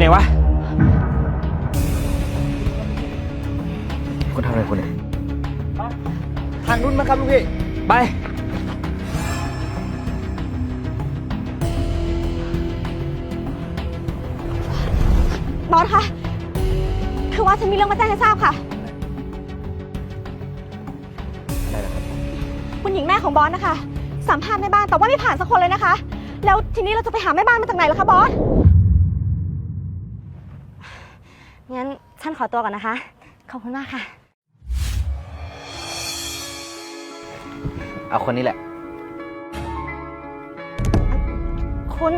ไหนวะคุณทำอะไรคุณเนี่ยทางนู้นมั้งครับลูกพี่ ไป บอสคะ คือว่าฉันมีเรื่องมาแจ้งให้ทราบค่ะ ได้แล้วครับ คุณหญิงแม่ของบอสนะคะ สัมภาษณ์แม่บ้านแต่ว่าไม่ผ่านสักคนเลยนะคะ แล้วทีนี้เราจะไปหาแม่บ้านมาจากไหนล่ะคะบอส งั้นฉันขอตัวก่อนนะคะ ขอบคุณมากค่ะ เอาคนนี้แหละ คุณ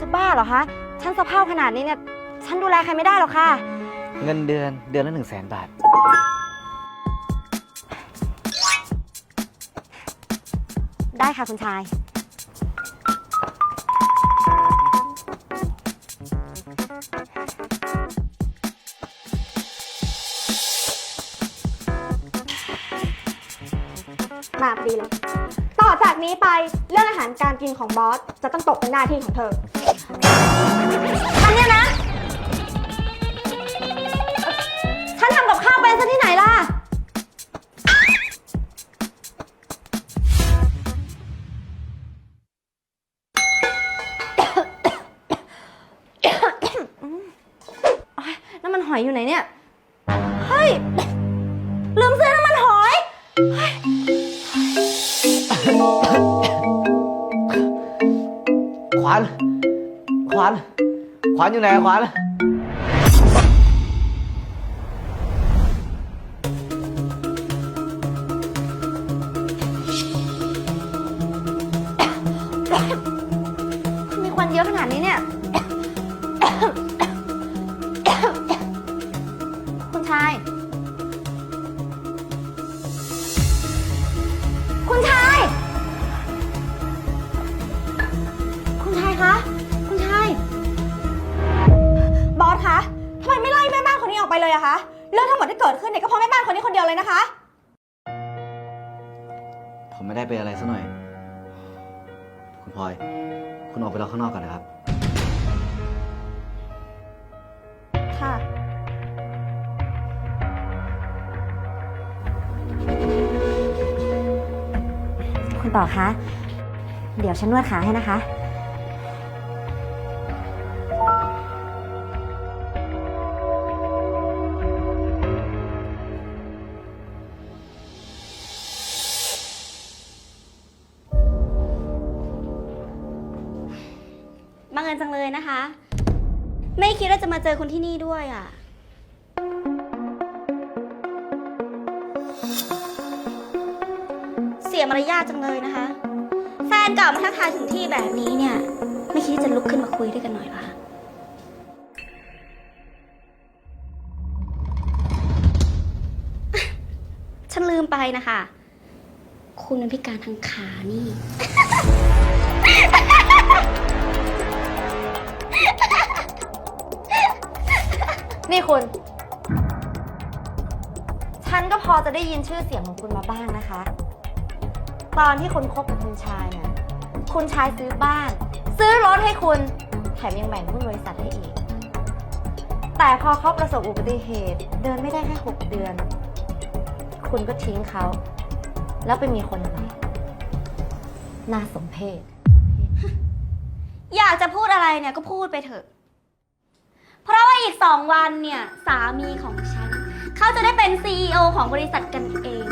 จะบ้าเหรอคะ ฉันสะเพร่าขนาดนี้เนี่ย ฉันดูแลใครไม่ได้หรอกค่ะ เงินเดือนเดือนละหนึ่งแสนบาท ได้ค่ะคุณชาย ดีเลย ต่อจากนี้ไปเรื่องอาหารการกินของบอส จะต้องตกเป็นหน้าที่ของเธอฉันเนี่ยนะ ฉันทำกับข้าวเป็นซะที่ไหนล่ะ น้ำมันหอยอยู่ไหนเนี่ย ขวาน ขวาน ขวานอยู่ไหนขวาน ผมไม่ได้เป็นอะไรซะหน่อย คุณพลอย คุณออกไปรอข้างนอกก่อนนะครับ ค่ะ คุณต่อคะ เดี๋ยวฉันนวดขาให้นะคะ นะคะ ไม่คิดว่าจะมาเจอคุณที่นี่ด้วยอะ เสียมารยาทจังเลยนะคะ แฟนเก่ามาทักทายถึงที่แบบนี้เนี่ย ไม่คิดจะลุกขึ้นมาคุยด้วยกันหน่อยหรอคะฉันลืมไปนะคะ คุณเป็นพิการทางขานี่ นี่คุณ ฉันก็พอจะได้ยินชื่อเสียงของคุณมาบ้างนะคะ ตอนที่คุณคบกับคุณชายนะคุณชายซื้อบ้าน ซื้อรถให้คุณ แถมยังแบ่งหุ้นบริษัทให้อีก แต่พอเขาประสบอุบัติเหตุเดินไม่ได้แค่หกเดือน คุณก็ทิ้งเขา แล้วไปมีคนใหม่น่าสมเพชอยากจะพูดอะไรเนี่ยก็พูดไปเถอะ เพราะว่าอีกสองวันเนี่ย สามีของฉัน เขาจะได้เป็น CEO ของบริษัทกันเอง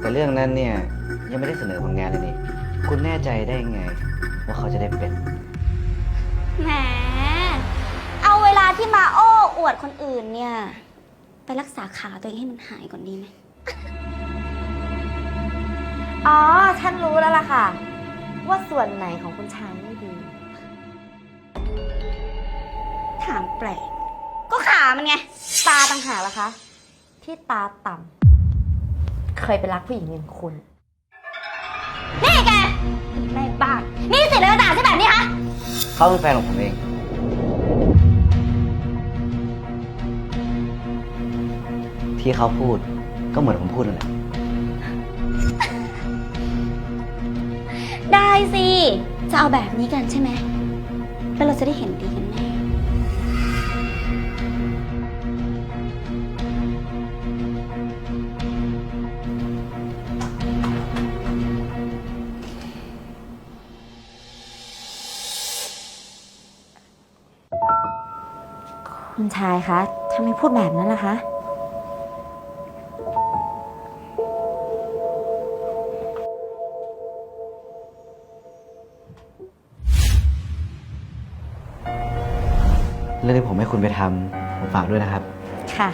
แต่เรื่องนั้นเนี่ยยังไม่ได้เสนอผลงานเลยนี่ คุณแน่ใจได้ไง ว่าเขาจะได้เป็น แหม เอาเวลาที่มาโอ้อวดคนอื่นเนี่ย ไปรักษาขาตัวเองให้มันหายก่อนดีไหม อ๋อ ฉันรู้แล้วล่ะค่ะ ว่าส่วนไหนของคุณชายไม่ดี ถามแปลก ก็ขามันไง ตาต่างหากล่ะคะ ที่ตาต่ำเคยไปรักผู้หญิงอย่างคุณ นี่แกแม่บ้านี่สิเลยมาด่าใช่แบบนี้คะเขาเป็นแฟนของผมเอง ที่เขาพูดก็เหมือนผมพูดนั่นแหละ ได้สิ จะเอาแบบนี้กันใช่ไหม แล้วเราจะได้เห็นดีกันแน่ คุณชายคะทำไมพูดแบบนั้นล่ะคะ เรื่องที่ผมให้คุณไปทำผมฝากด้วยนะครับ ค่ะ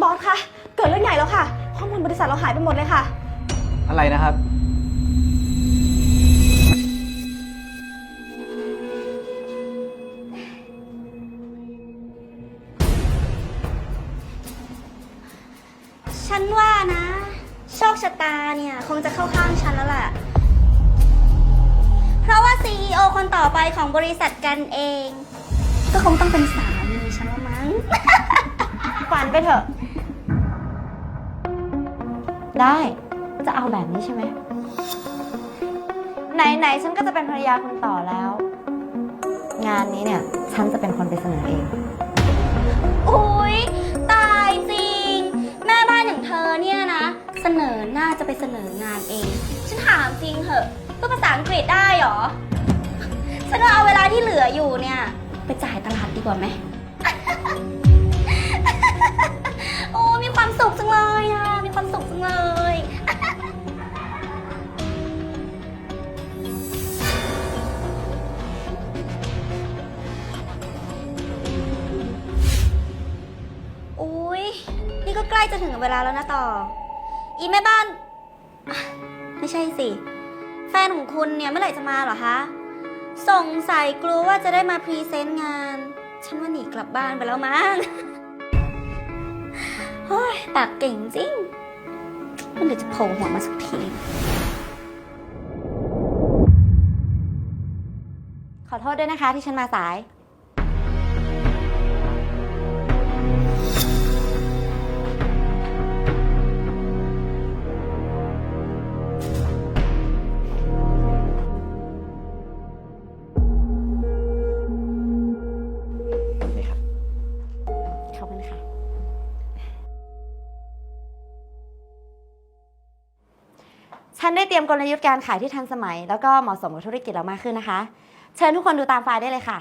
บอสคะ เกิดเรื่องใหญ่แล้วค่ะ ข้อมูลบริษัทเราหายไปหมดเลยค่ะ อะไรนะครับ ฉันว่านะ โชคชะตาเนี่ย คงจะเข้าข้างฉันแล้วแหละ เพราะว่า CEO คนต่อไปของบริษัทกันเอง ก็คงต้องเป็นสามีฉันละมั้ง ฝันไปเถอะ ได้จะเอาแบบนี้ใช่ไหม ไหน ๆ ฉันก็จะเป็นภรรยาคุณต่อแล้ว งานนี้เนี่ย ฉันจะเป็นคนไปเสนอเอง อุ๊ย ตายจริง แม่บ้านอย่างเธอเนี่ยนะ เสนอหน้าจะไปเสนองานเอง ฉันถามจริงเหอะ พูดภาษาอังกฤษได้เหรอ ฉันว่าเอาเวลาที่เหลืออยู่เนี่ย ไปจ่ายตลาดดีกว่าไหม โอ้มีความสุขจังเลยอะ มีความสุขจังเลย อุ๊ย นี่ก็ใกล้จะถึงเวลาแล้วนะต่อ อีแม่บ้านอะไม่ใช่สิ แฟนของคุณเนี่ยเมื่อไหร่จะมาเหรอคะ สงสัยกลัวว่าจะได้มาพรีเซนต์งาน ฉันว่าหนีกลับบ้านไปแล้วมั้งเฮ้ยปากเก่งจริง มันเดี๋ยวจะโผล่หัวมาสักที ขอโทษด้วยนะคะที่ฉันมาสาย ฉันได้เตรียมกลยุทธ์การขายที่ทันสมัย แล้วก็เหมาะสมกับธุรกิจเรามากขึ้นนะคะ เชิญทุกคนดูตามไฟล์ได้เลยค่ะ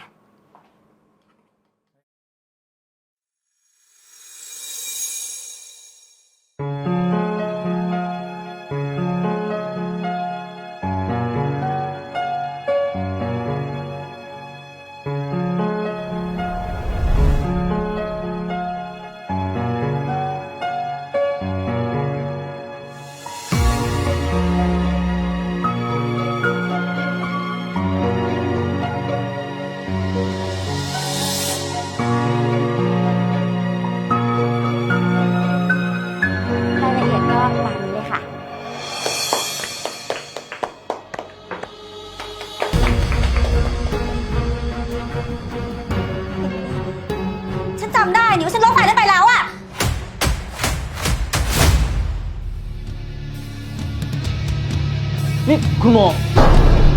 นี่คุณโม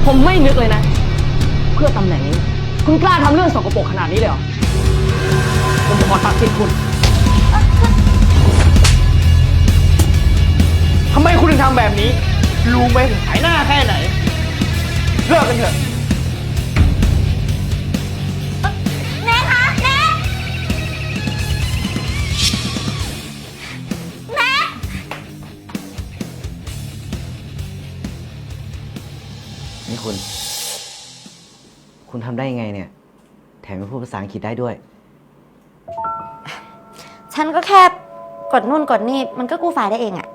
ผมไม่นึกเลยนะ เพื่อตำแหน่งนี้ คุณกล้าทำเรื่องสกปรกขนาดนี้เลยเหรอ ผมขอตัดสิทธิ์คุณ ทำไมคุณถึงทำแบบนี้ รู้ไหมผมขายหน้าแค่ไหน เลิกกันเถอะ ได้ยังไงเนี่ย แถมยังพูดภาษาอังกฤษได้ด้วย ฉันก็แค่กดนู่นกดนี่มันก็กู้ไฟล์ได้เองอะ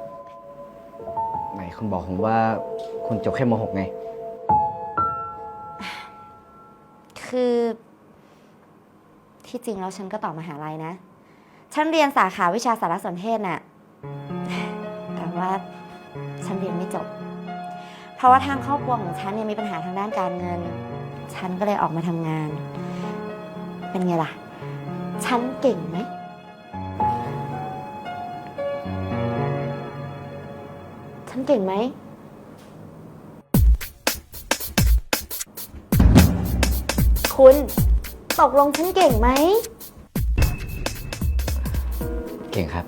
ไหนคุณบอกผมว่าคุณจบแค่ม .6 ไง คือที่จริงแล้วฉันก็ต่อมหาลัยนะ ฉันเรียนสาขาวิชาสารสนเทศน่ะ แต่ว่าฉันเรียนไม่จบ เพราะว่าทางครอบครัวของฉันเนี่ยมีปัญหาทางด้านการเงิน ฉันก็เลยออกมาทำงาน เป็นไงล่ะ ฉันเก่งไหม ฉันเก่งไหม คุณตกลงฉันเก่งไหม เก่งครับ